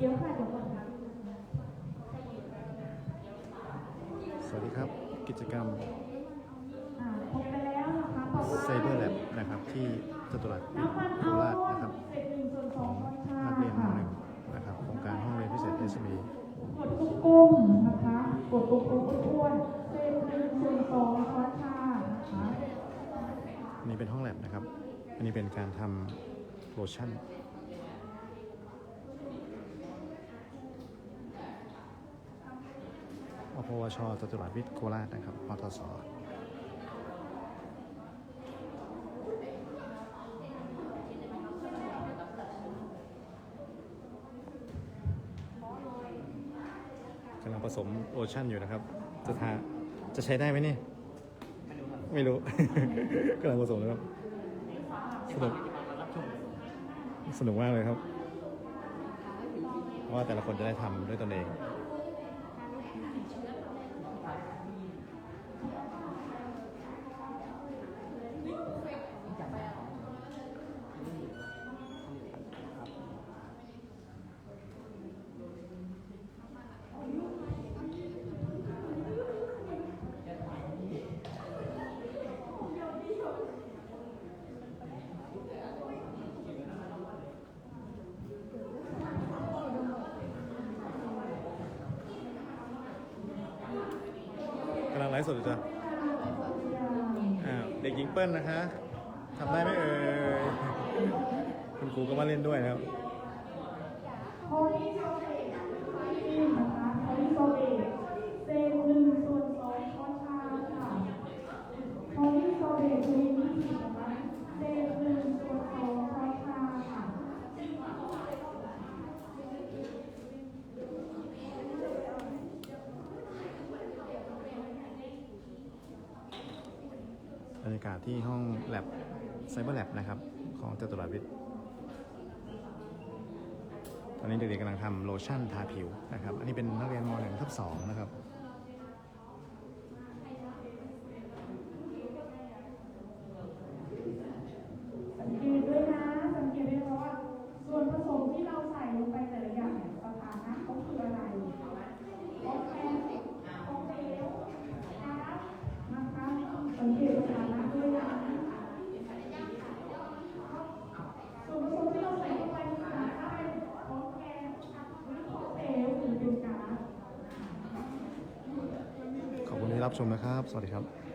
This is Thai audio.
เดี๋ยวค่ะเดี๋ยวก่อนค่ะสวัสดีครับ กิจกรรมอ่าพบไปแล้วนะคะต่อไปไซเบอร์แลบนะครับ ที่จตุรัสน้ำมันโคเอาราชนะครับเศษหนึ่งส่วนสองช้อนชานักเรียนมค่ะหนึ่งนะครับโครงการห้องเรียนพิเศษ SME กดกุ้งๆนะคะกดกุ้งๆอ้วนๆเศษหนึ่งส่วนสองช้อนชานะคะอันนี้เป็นห้องแลบนะครับ อันนี้เป็นการทำโลชั่น อพ วชจตุรัสวิทย์โคราชนะครับมทศกำลังผสมโลชั่นอยู่นะครับ จะทาจะใช้ได้ไหมเนี่ย ไม่รู้กำลังผสมเลยครับ สนุก สนุกมากเลยครับเพราะว่าแต่ละคนจะได้ทำด้วยตนเอง ฟ์สดอยู่จ้ะอ้าวเด็กหญิงเปิ้ลนะคะทำได้ไหมเอ่ยคุณครูก็มาเล่นด้วยนะครับ โพลีโซเดตนี่นะคะโพลีโซเดตเศษหนึ่งส่วนสองช้อนชาค่ะโพลีโซเดตคือนี่นะคะเศษหนึ่งส่วนสองช้อนชาค่ะ บ รรยากาศที่ห้องแลบไซเบอร์แลบนะครับ ของจตุรัสวิทย์ ตอนนี้เด็กๆกำลังทำโลชั่นทาผิวนะครับ อันนี้เป็นนักเรียนม .1 ทับ2นะครับ สังเกตด้วยนะ สังเกตด้วยนะว่าส่วนผสมที่เราใส่ลงไปแต่ละอย่างเนี่ยสถานะเขาคืออะไรโอเคโอเคนะคะนะคะสังเกตสถานะด้วยนะส่วนผสมที่เราใส่ลงไปนะคะถ้าเป็นของแกงหรือของเหลวหรือเป็นก๊าซ ขอบคุณที่ รับชมนะครับ สวัสดีครับ